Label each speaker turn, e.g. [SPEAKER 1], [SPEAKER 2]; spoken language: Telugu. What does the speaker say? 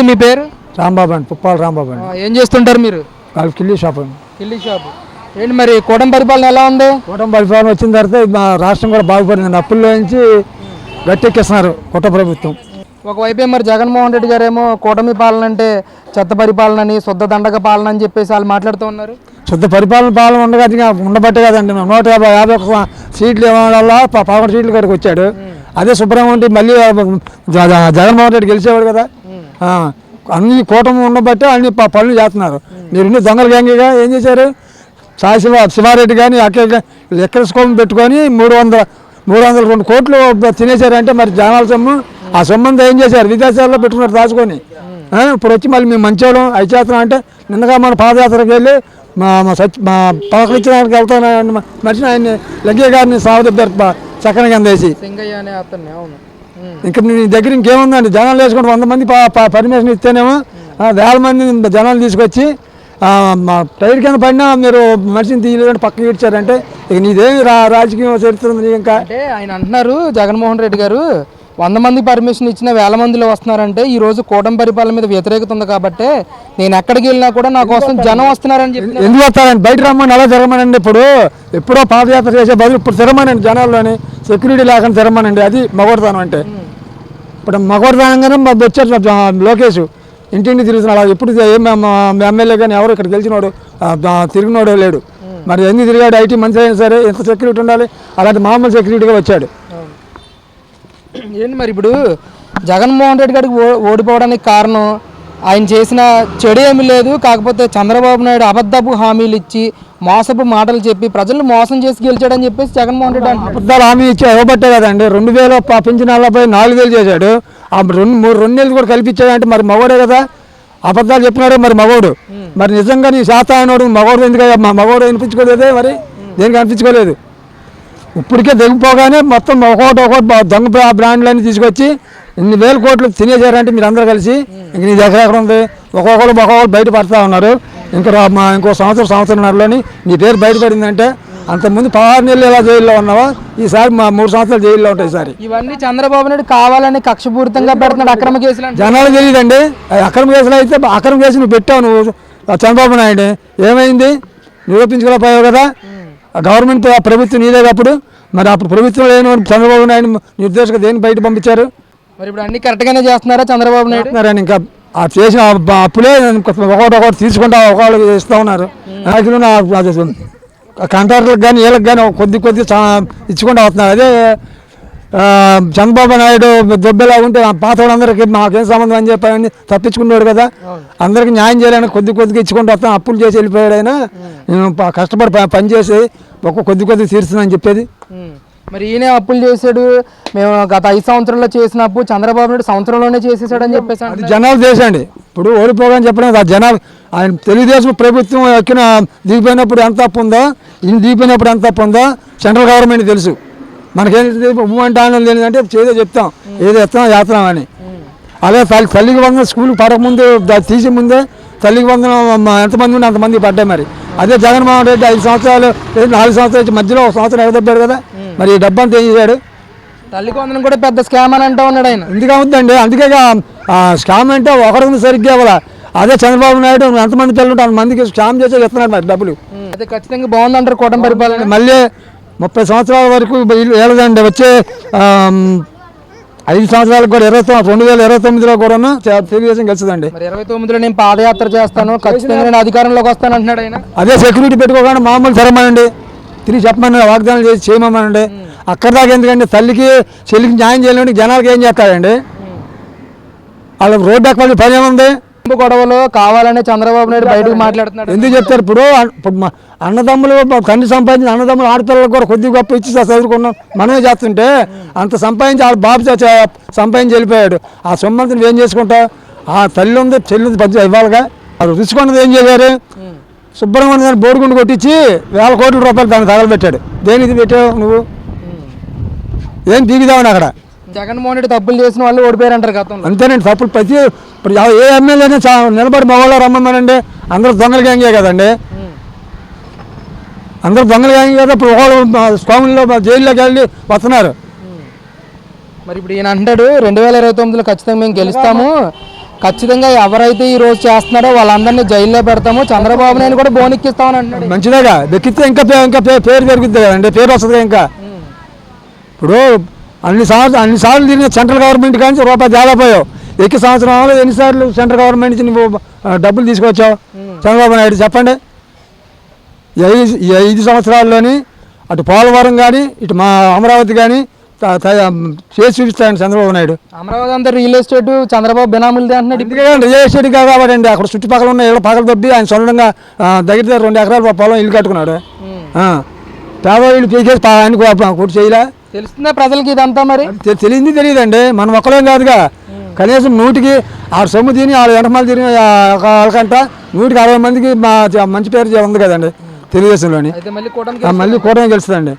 [SPEAKER 1] నమస్తే మీ పేరు?
[SPEAKER 2] రాంబాబు అండి పుప్పాల రాంబాబు అండి.
[SPEAKER 1] ఏం చేస్తుంటారు మీరు?
[SPEAKER 2] కిల్లీ షాప్ అండి.
[SPEAKER 1] కిల్లి షాప్. ఏంటి మరి కూటమి పరిపాలన ఎలా ఉంది?
[SPEAKER 2] కూటమి పరిపాలన వచ్చిన తర్వాత మా రాష్ట్రం కూడా బాగుపడింది. అప్పుల్లో నుంచి గట్టెక్కిస్తున్నారు కుట్ర ప్రభుత్వం.
[SPEAKER 1] ఒకవైపు మరి జగన్మోహన్ రెడ్డి గారేమో కూటమి పాలన అంటే చెత్త పరిపాలన అని శుద్ధ దండగ పాలన అని చెప్పేసి వాళ్ళు మాట్లాడుతూ ఉన్నారు.
[SPEAKER 2] శుద్ధ పరిపాలన పాలన ఉండగా ఉండబట్టే కదండి. నూట యాభై యాభై ఒక్క సీట్లు ఇవ్వడం వల్ల పదకొండు సీట్ల కాడికి వచ్చాడు. అదే ఉంటే మళ్ళీ జగన్మోహన్ రెడ్డి గెలిచేవాడు కదా. అన్ని కూటమి ఉండబట్టే అన్ని పనులు చేస్తున్నారు. మీరు ఇన్ని దొంగల గ్యాంగిగా ఏం చేశారు? సాయి శివ శివారెడ్డి కానీ అక్కడ లెక్కసుకోవడం పెట్టుకొని మూడు వందల మూడు వందల రెండు కోట్లు తినేశారంటే మరి జనాల సొమ్ము? ఆ సొమ్మంతా ఏం చేశారు? విదేశాల్లో పెట్టుకున్నారు దాచుకొని. ఇప్పుడు వచ్చి మళ్ళీ మేము మంచోళం అవి చేస్తున్నాం అంటే నిన్నగా మన పాదయాత్రకు వెళ్ళి మా మా సచ్ మా పలకరించడానికి వెళ్తాను మనిషిని ఆయన్ని లగ్గయ్య గారిని సావదెబ్బారు చక్కని కింద వేసి ఇంకా నీ దగ్గర ఇంకేముందండి జనాలు వేసుకుంటే వంద మంది పర్మిషన్ ఇస్తేనేమో వేల మంది జనాలు తీసుకొచ్చి టైర్ కింద పడినా మీరు మనిషిని తీయలేదంటే పక్కకి ఇచ్చారంటే ఇక నీదేమి రా రాజకీయం చరిత్ర ఇంకా.
[SPEAKER 1] అంటే ఆయన అంటున్నారు జగన్మోహన్ రెడ్డి గారు వంద మంది పర్మిషన్ ఇచ్చిన వేల మందిలో వస్తున్నారంటే ఈ రోజు కూటమి పరిపాలన మీద వ్యతిరేకత ఉంది కాబట్టి నేను ఎక్కడికి వెళ్ళినా కూడా నా కోసం జనం వస్తున్నారని చెప్పి
[SPEAKER 2] ఎందుకు వస్తారండి? బయట రమ్మని అలా తిరగమనండి ఇప్పుడు. ఎప్పుడో పాదయాత్ర చేసే బదులు ఇప్పుడు తిరగమనండి జనాల్లోని. సెక్యూరిటీ లేకుండా తిరగమనండి అది మగోడతానం అంటే. ఇప్పుడు మగోడతానంగానే మాకు వచ్చారు లోకేష్ ఇంటింటి తిరుగుతున్నాడు. అలా ఎప్పుడు ఏం ఎమ్మెల్యే కానీ ఎవరు ఇక్కడ గెలిచినోడు తిరిగినోడు లేడు. మరి ఎన్ని తిరిగాడు ఐటీ మంత్రి అయినా సరే ఎంత సెక్యూరిటీ ఉండాలి? అలాంటి మామూలు సెక్యూరిటీగా వచ్చాడు.
[SPEAKER 1] ఏంటి మరి ఇప్పుడు జగన్మోహన్ రెడ్డి గారికి ఓ- ఓడిపోవడానికి కారణం? ఆయన చేసిన చెడు ఏమీ లేదు. కాకపోతే చంద్రబాబు నాయుడు అబద్ధపు హామీలు ఇచ్చి మోసపు మాటలు చెప్పి ప్రజలను మోసం చేసి గెలిచాడని చెప్పేసి జగన్మోహన్ రెడ్డి
[SPEAKER 2] అబద్ధాలు హామీ ఇచ్చి ఇవ్వబట్టే కదండి. రెండు వేలు పింఛనాలపై నాలుగు వేలు చేశాడు. ఆ రెండు మూడు రెండు నెలలు కూడా కల్పించాడంటే మరి మగోడే కదా. అబద్ధాలు చెప్పినాడు మరి మగోడు మరి నిజంగా నీ శాతాయనోడు మగోడు ఎందుకు మా మగోడు అనిపించుకోలేదే మరి? దేనికి అనిపించుకోలేదు? ఇప్పటికే దిగిపోగానే మొత్తం ఒకటి ఒకటి దొంగ బ్రాండ్లన్నీ తీసుకొచ్చి ఇన్ని వేల కోట్లు తినేశారంటే మీరు అందరూ కలిసి ఇంక నీ దగ్గర ఎక్కడ ఉంది. ఒక్కొక్కరు ఒక్కొక్కరు బయట పడతా ఉన్నారు. ఇంకా మా ఇంకో సంవత్సరం సంవత్సరంన్నరలోని నీ పేరు బయటపడిందంటే అంతకుముందు పదహారు నెలలు ఎలా జైల్లో ఉన్నావో? ఈసారి మా మూడు సంవత్సరాలు జైల్లో ఉంటాయి ఈసారి.
[SPEAKER 1] ఇవన్నీ చంద్రబాబు నాయుడు కావాలని కక్షపూరితంగా పెడుతున్నాడు. అక్రమ కేసులు
[SPEAKER 2] జనాలు తెలియదండి. అక్రమ కేసులు అయితే అక్రమ కేసు నువ్వు పెట్టావు నువ్వు. చంద్రబాబు నాయుడు. ఏమైంది? నిరూపించుకోలేకపోయావు కదా? ఆ గవర్నమెంట్ ఆ ప్రభుత్వం నీదే అప్పుడు? మరి అప్పుడు ప్రభుత్వం లేని చంద్రబాబు నాయుడు నిర్దేశక దేని బయట పంపించారు?
[SPEAKER 1] మరి ఇప్పుడు అన్ని కరెక్ట్గానే చేస్తున్నారా చంద్రబాబు నాయుడు?
[SPEAKER 2] చేస్తున్నారని ఇంకా ఆ చేసిన ఆ అప్పులే ఒకటి ఒకటి తీసుకుంటా ఒకళ్ళు ఇస్తూ ఉన్నారు. అది కాంట్రాక్టర్లకు కానీ వీళ్ళకి కానీ కొద్ది కొద్ది ఇచ్చుకుంటూ వస్తున్నారు. అదే చంద్రబాబు నాయుడు దొబ్బెలా ఉంటే పాత వాళ్ళందరికీ మాకేం సంబంధం అని చెప్పి తప్పించుకున్నాడు కదా. అందరికీ న్యాయం చేయాలని కొద్ది కొద్దిగా ఇచ్చుకుంటూ వస్తాం అప్పులు చేసి వెళ్ళిపోయాడు ఆయన. నేను కష్టపడి పని చేసి ఒక కొద్ది కొద్ది తీరుస్తుందని చెప్పేది.
[SPEAKER 1] మరి ఈయన అప్పులు చేశాడు. మేము గత ఐదు సంవత్సరాల్లో చేసిన అప్పు చంద్రబాబు నాయుడు సంవత్సరంలోనే చేసేసాడని చెప్పేసి
[SPEAKER 2] అది. జనాలు దేశండి ఇప్పుడు ఓడిపోగానే చెప్పడం ఆ జనాలు ఆయన తెలుగుదేశం ప్రభుత్వం ఎక్కిన దిగిపోయినప్పుడు ఎంత తప్పు ఉందో? ఈయన దిగిపోయినప్పుడు ఎంత తప్పు ఉందో? సెంట్రల్ గవర్నమెంట్ తెలుసు. మనకేం ఉమ్మ అంటే ఆనందం అంటే ఏదో చెప్తాం. ఏదో ఎత్తాం చేస్తున్నాం అని. అదే తల్లి తల్లికి వందన స్కూల్కి పడకముందు తీసే ముందే తల్లికి వందన ఎంతమంది ఉండి అంతమంది పడ్డాయి మరి. అదే జగన్మోహన్ రెడ్డి ఐదు సంవత్సరాలు నాలుగు సంవత్సరాలు మధ్యలో ఒక సంవత్సరం ఎగదబ్బాడు కదా. మరి ఈ డబ్బంతా ఏం చేశాడు?
[SPEAKER 1] తల్లి కొందరం కూడా పెద్ద స్కామ్ అని అంటూ ఉన్నాడు ఆయన.
[SPEAKER 2] ఎందుకు అవుతుందండి అందుకే స్కామ్ అంటే ఒకరికి సరిగ్గా ఇవ్వాల? అదే చంద్రబాబు నాయుడు ఎంతమంది పిల్లలు ఉంటే అంతమందికి స్కామ్ చేసే ఇస్తున్నాడు మరి డబ్బులు.
[SPEAKER 1] అయితే ఖచ్చితంగా బాగుందంటారు కూటమి పరిపాలన.
[SPEAKER 2] మళ్ళీ ముప్పై సంవత్సరాల వరకు ఏలదండి వచ్చే ఐదు సంవత్సరాలకు కూడా ఇరవై రెండు వేల ఇరవై తొమ్మిదిలో కూడా తెలుగుదేశం గెలుస్తుందండి.
[SPEAKER 1] మరి ఇరవై తొమ్మిదిలో నేను పాదయాత్ర చేస్తాను ఖచ్చితంగా నేను అధికారంలోకి వస్తాను అంటున్నాడు ఆయన.
[SPEAKER 2] అదే సెక్యూరిటీ పెట్టుకోకుండా మామూలు తిరగమనండి తిరిగి చెప్పమని వాగ్దానం చేసి చేయమనండి అక్కడ దాకా ఎందుకండి? తల్లికి చెల్లికి న్యాయం చేయలేండి జనాలకి ఏం చేస్తాడండి వాళ్ళకి రోడ్డు ఎక్కవాలి పని ఏముంది
[SPEAKER 1] గొడవలో కావాలనే చంద్రబాబు నాయుడు బయటకు మాట్లాడుతున్నాడు.
[SPEAKER 2] ఎందుకు చెప్తారు? ఇప్పుడు అన్నదమ్ములు తండ్రి సంపాదించిన అన్నదమ్ములు ఆడపిల్లలకు కూడా కొద్ది గొప్ప ఇచ్చి చదువుకున్నాం. మనమే చేస్తుంటే అంత సంపాదించి వాళ్ళ బాబు సంపాదించి వెళ్ళిపోయాడు. ఆ సొమ్మంతిని ఏం చేసుకుంటావు ఆ తల్లి ఉంది చెల్లి ఉంది పద్య ఇవ్వాలిగా. అది రుచుకున్నది ఏం చేశారు? సుబ్రహ్మణ్యం గారిని బోడిగుండు కొట్టించి వేల కోట్ల రూపాయలు దాన్ని తగలబెట్టాడు. దేనికి పెట్టావు నువ్వు? ఏం దిగుదావని అక్కడ?
[SPEAKER 1] జగన్మోహన్ రెడ్డి తప్పులు చేసిన వాళ్ళు ఓడిపోయారంటారు గతంలో.
[SPEAKER 2] అంతేనండి తప్పులు ప్రతి ఇప్పుడు ఏ ఎమ్మెల్యేనే నిలబడి మగవాళ్ళు రమ్మన్నానండి అందరూ దొంగల గ్యాంగే కదండి. అందరూ దొంగల గ్యాంగే కదా ఇప్పుడు ఒకళ్ళు స్వాముల్లో జైల్లోకి వెళ్ళి వస్తున్నారు.
[SPEAKER 1] మరి ఇప్పుడు ఈయన అంటాడు రెండు వేల ఇరవై తొమ్మిదిలో ఖచ్చితంగా మేము గెలుస్తాము. ఖచ్చితంగా ఎవరైతే ఈ రోజు చేస్తున్నారో వాళ్ళందరినీ జైల్లో పెడతాము. చంద్రబాబు నాయుడు కూడా బోనెక్కిస్తామని అంటున్నాడు.
[SPEAKER 2] మంచిదేగా దక్కితే ఇంకా ఇంకా పేరు పెరుగుద్ది కదండి పేరు వస్తుంది ఇంకా. ఇప్పుడు అన్ని సంవత్సరం అన్ని సార్లు తిరిగిన సెంట్రల్ గవర్నమెంట్ కానీ రూపాయి తేడాపోయావు ఎక్కి సంవత్సరంలో ఎన్నిసార్లు సెంట్రల్ గవర్నమెంట్ నుంచి నువ్వు డబ్బులు తీసుకొచ్చావు? చంద్రబాబు నాయుడు చెప్పండి. ఈ ఐదు సంవత్సరాల్లోని అటు పోలవరం కానీ ఇటు మా అమరావతి కానీ చేసి చూపిస్తాయండి చంద్రబాబు నాయుడు.
[SPEAKER 1] అమరావతి అంతా రియల్ ఎస్టేట్ చంద్రబాబు బినామీలది అంటున్నాడు
[SPEAKER 2] రియల్ ఎస్టేట్ కాబట్టి అండి అక్కడ చుట్టుపక్కల ఉన్న ఇళ్ళ పక్కల దొబ్బి ఆయన సొంతంగా దగ్గర దగ్గర రెండు ఎకరాల పొలం ఇల్లు కట్టుకున్నాడు. పేదవాళ్ళు పీకేసి ఆయనకు కొట్టు చేయలే.
[SPEAKER 1] తెలుస్తుందా ప్రజలకి ఇదంతా మరి?
[SPEAKER 2] తెలియంది తెలియదండి. మనం ఒక్కలేం కాదుగా. కనీసం నూటికి ఆరు సొమ్ము తిని ఆరు వెనకమాలు తిని వాళ్ళకంట నూటికి అరవై మందికి మా మంచి పేరు ఉంది కదండి తెలుగుదేశంలోని. మళ్ళీ కూటమి గెలుస్తుందండి.